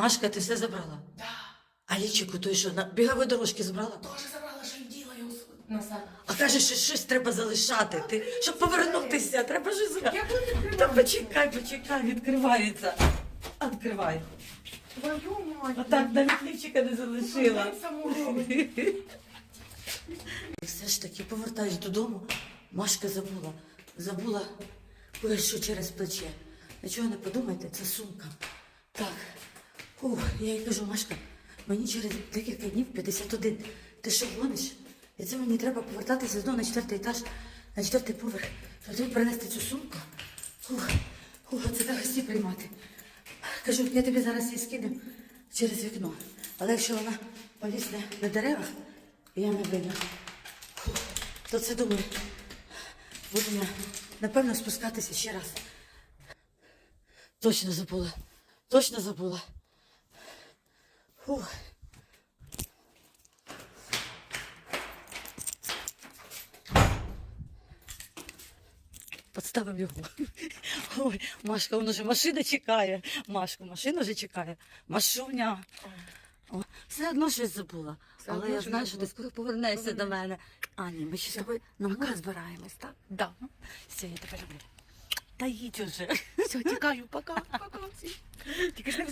Машка, ти все забрала? Да, А лічику той що, на бігові дорожки забрала? тоже забрала, що й ділаю назад. А каже, що щось треба залишати. Ти, щоб повернутися, треба щось зробити. Я буду Та почекай, почекай, відкривається. Відкривай. Твою мать. А так навіть лівчика не залишила. Саму. І все ж таки повертаюсь додому. Машка забула. Забула кое-що через плече. Нічого не подумайте, це сумка. Так. Ух, я їй кажу, Машка, мені через декілька днів 51. Ти що гониш? І це мені треба повертатися знову на четвертий етаж, на четвертий поверх, щоб тобі принести цю сумку. Ух, ух, це треба гості приймати. Кажу, я тобі зараз її скину через вікно. Але якщо вона повісне на деревах, я не вийду, то це думаю, буду я, напевно, спускатися ще раз. Точно забула. Точно забула. Фух. Подставив його. Ой, Машка, воно вже машина чекає. Машка, машина вже чекає. Машуня. О, все одно щось забула. Все Але я знаю, що ти скоро повернешся до мене. Ані, ми ще з тобою на макар збираємось, так? Да. Все, я тебе люблю. Та їдь уже. Все, тікаю, пока, пока всім. Тільки ж не